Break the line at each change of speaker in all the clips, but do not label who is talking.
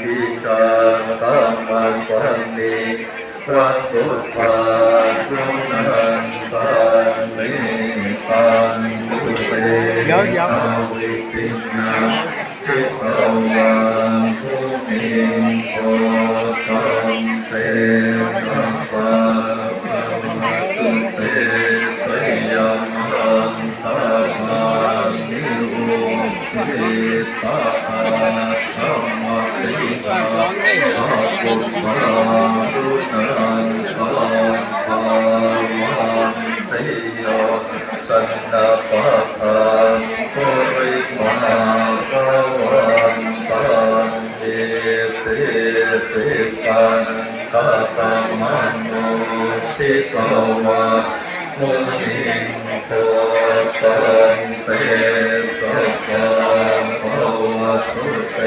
ปิจันตมัสสันติวัสุปาตุนันตันนิตันตุเสนาวิตินาชิตวาภูมิ สันตาปะปะโคริมาปะวัปันเตเตเตสันตาตามนุชิตวะมุนิโคตันเตสัสสะภะวะตุต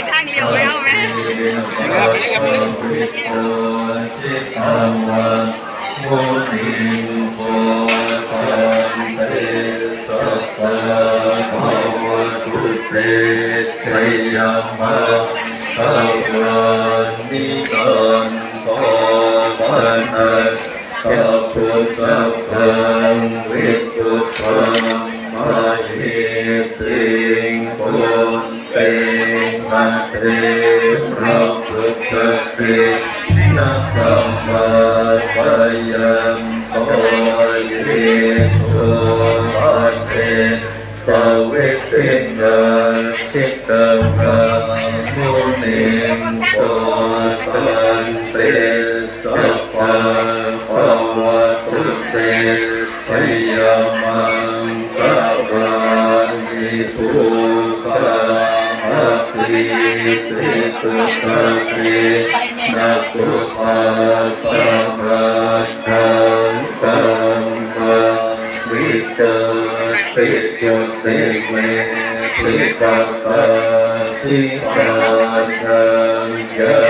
อีกข้างเดียวเล
ยเอาไหม
มุนิโพปันเตสัสสะภวตุเตชัยยมะภวานิกันโตปะนะขพุทธะวิปุตตัง รินาสุภัตตมัตตังตังมังวิสติตเมติกัปปะทิฏานังยา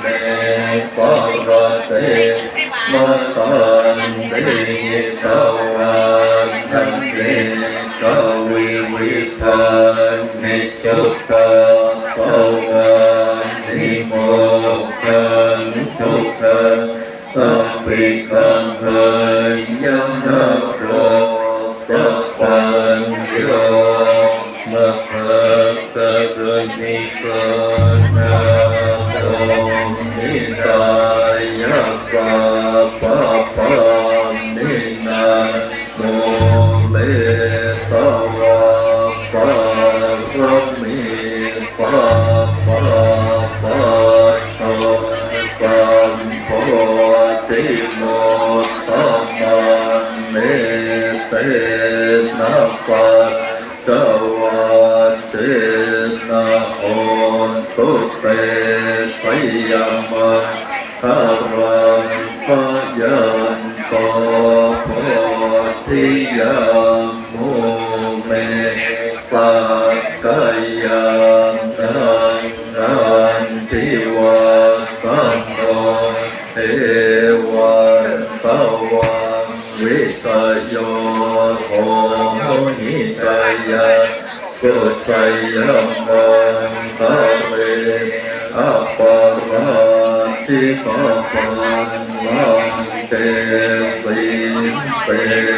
เ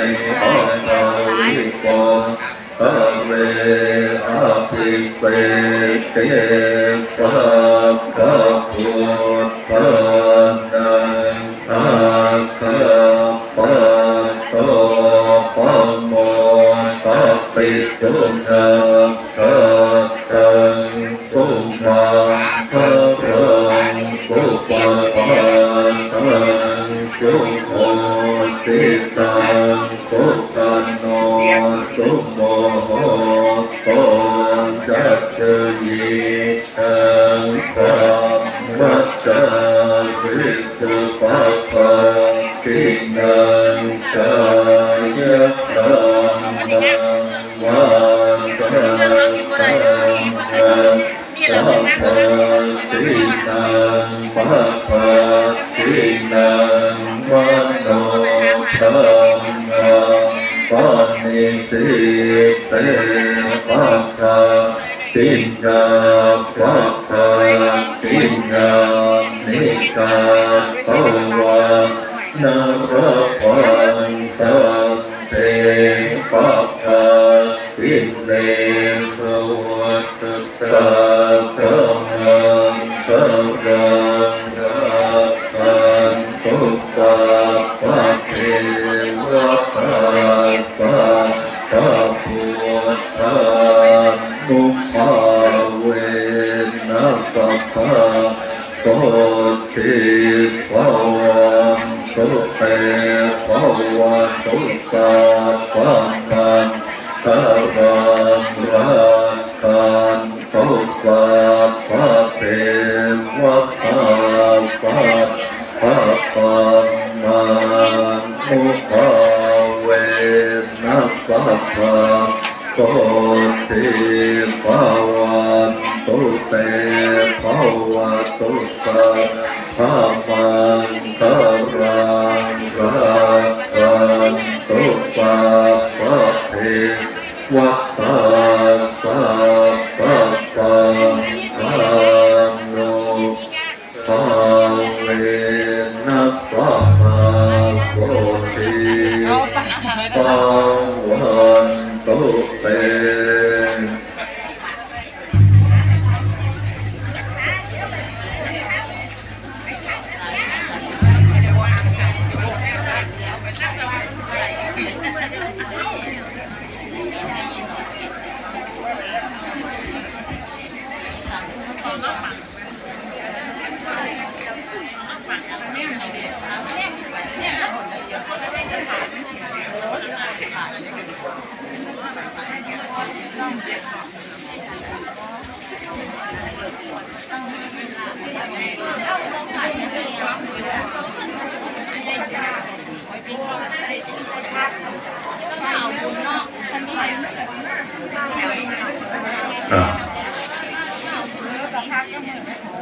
วิสุป นาระ ตุสัพพังคารังรักขันตุสัพพเทวตาสัพพปัมมังมุภาเวนัสสัพพสติภวันตุเตภวตุสัพพ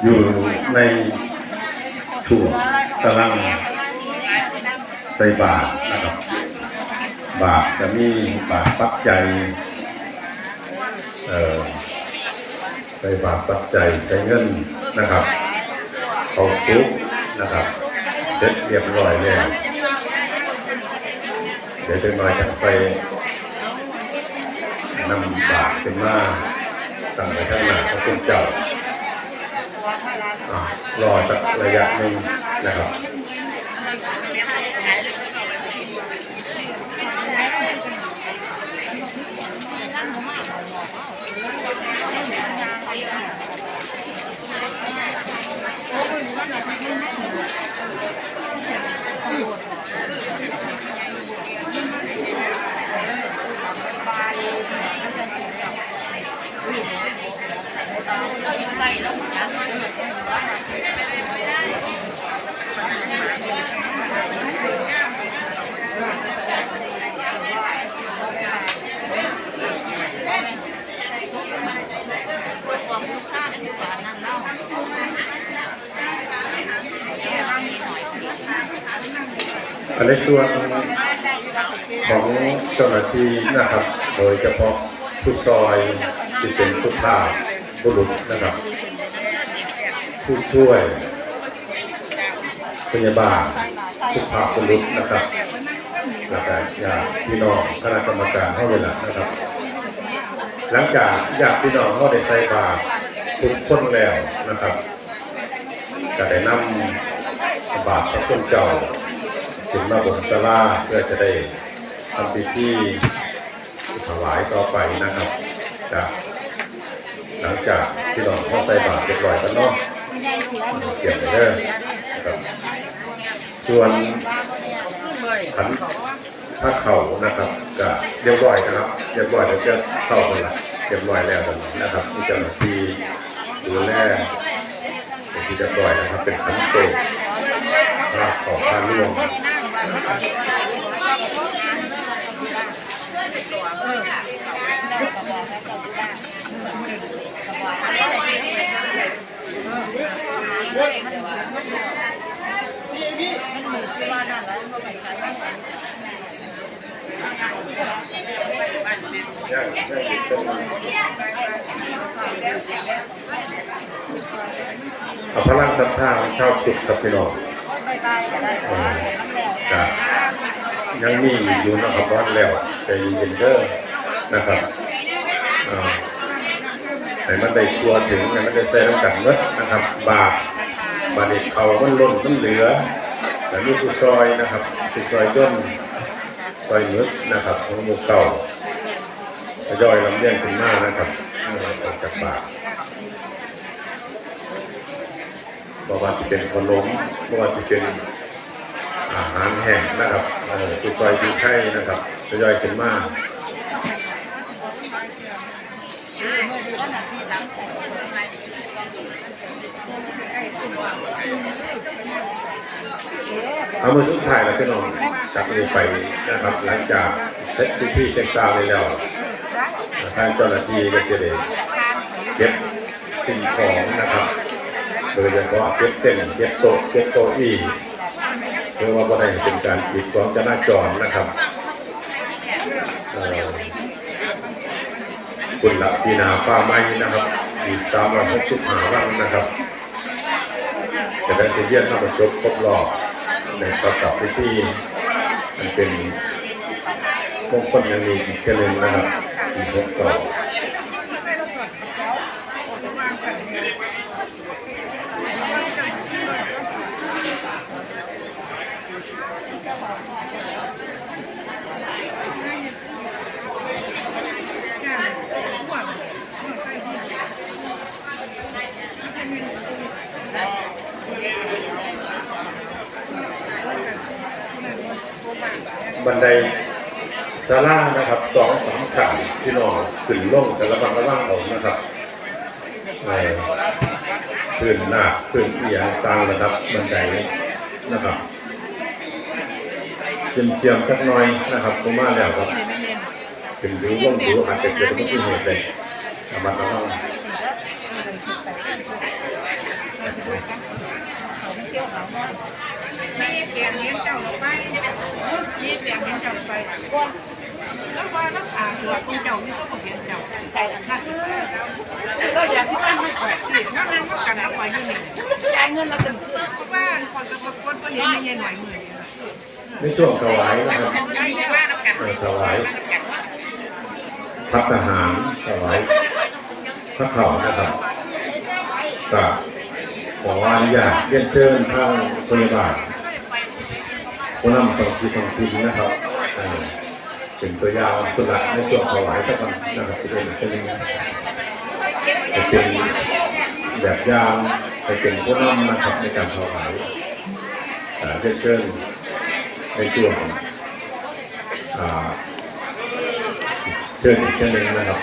อยู่ในช่วงกำลังใส่บาทนะครับ บาทจะมีบาทปัจจัยเอ่อใส่บาทปัจจัยใส่เงินนะครับเขาซุปนะครับ เสร็จเรียบร้อยแล้ว ดี๋ยวจะมาจากใส่นำบาทเป็นมาตั้งแต่ข้างหน้าพระคุณเจ้ารอสักระยะหนึ่งนะครับ อันในส่วนของเจ้าหน้าที่นะครับ โดยเฉพาะผู้ซอยที่เป็นสุภาพบุรุษนะครับ ผู้ช่วยพยาบาลสุภาพบุรุษนะครับแล้วก็ญาติพี่น้องคณะกรรมการให้เวลานะครับ หลังจากญาติพี่น้องเขาได้ใส่บาตรทุกคนแล้วนะครับก็ได้นำบาตรพระคุณเจ้า ถึงมาบนศาลาเพื่อจะได้ทำพิธีถวายต่อไปนะครับจากหลังจากพี่น้องเขาใส่บาตรเรียบร้อยกันเนาะเก็บไว้เด้อครับส่วนขันพระเข่านะครับก็เรียบร้อยนะครับเรียบร้อยเดี๋ยวจะเศร้ากันละเรียบร้อยแล้วนะครับมีเจ้าหน้าที่ดูแลเป็นที่เรียบร้อยนะครับ เป็นขันโตกพระของพระร่วง เอาพลังศรัทธาของชาวพุทธครับพี่น้อง ยังมีอยู่นะครับวัดแล้วใจเย็นเด้อนะครับให้มันได้ตัวถึงให้มันได้ใส่น้ำกันเนอะนะครับ บาปบาดเด็กเขามันล้นมันเหลือแต่นี่ผู้ซอยนะครับผู้ซอยย่นซอยมึกนะครับของหมู่เก่าทยอยลำเลียงขึ้นมานะครับอาออกจากบาปบ่ว่าจะเป็นขนมบ่ว่าจะเป็น อาหารแห้งนะครับเออตัวซอยดีไข่นะครับทยอยขึ้นมาเอามาสุดท้ายแล้วพี่น้องจากนี้ไปนะครับหลังจากเสร็จพิธีเต็มตาไปแล้วทางเจ้าหน้าที่ก็จะได้เก็บสิ่งของนะครับ โดยเฉพาะเก็บเต้นเก็บโต๊ะเก็บโต๊ะอี้ พื่อว่าบ่ได้เป็นการกีดขวางจราจรนะครับคุณหลับพีนาฟ้าไม้นะครับอีกสามร้อยหกสิบห้าวันนะครับจะได้เสียเยี่ยนมาบรรจบครบรอบในประกอบพิธีมันเป็นมงคลยังมีอีกแค่หนึ่งนะครับอีกหกต่อ บันไดศาลานะครับสองสามขันพี่น้องขึ้นลงแต่ละบังระว่างเอานะครับขึ้นหน้าขึ้นเอียงตามระดับบันไดนะครับเจียมเจียมๆสักหน่อยนะครับผมมาแล้วครับขึ้นดูลงดูอาจจะเกิดอุบัติเหตุเลยระมัดระวัง
มีเปลี่ยนเลี้ยงเจ้าลงไปมีเปลี่ยน เลี้ยงเจ้าลงไปแล้วว่ารักษาหัวคุณเจ้านี่ก็บอกเลี้ยงเจ้าใช่ค่ะก็อย่าสิบ้านไม่ออกสินั่งนั่งก็กระดาษไว้อยู่นี่จ่ายเงินเราตึงขึ้นบ้านคนกับคนก็เลี้ยงเย็นหน่อยหมื่น
ในช่วงถวายนะครับถวายพัฒหารถวายพระเข่านะครับก็ขออนุญาตเรียนเชิญทางพยาบาลผู้นำท้องที่ท้องถิ่นนะครับ เป็นตัวยาตัวละในช่วงถวายสักวันนะครับที่เป็นแบบนจะเป็นแบบยาวจะเป็นผู้นำนะครับในการถวายเอ่เรียนเชิญในช่วงเชิญอีกเช่นหนึ่งนะครับ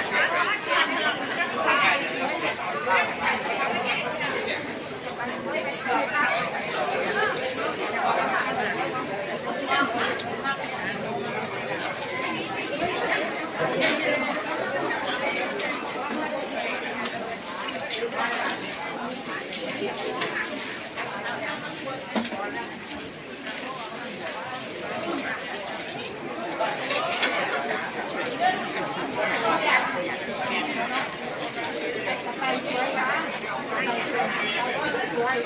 ¡Vamos!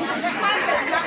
¡Vamos!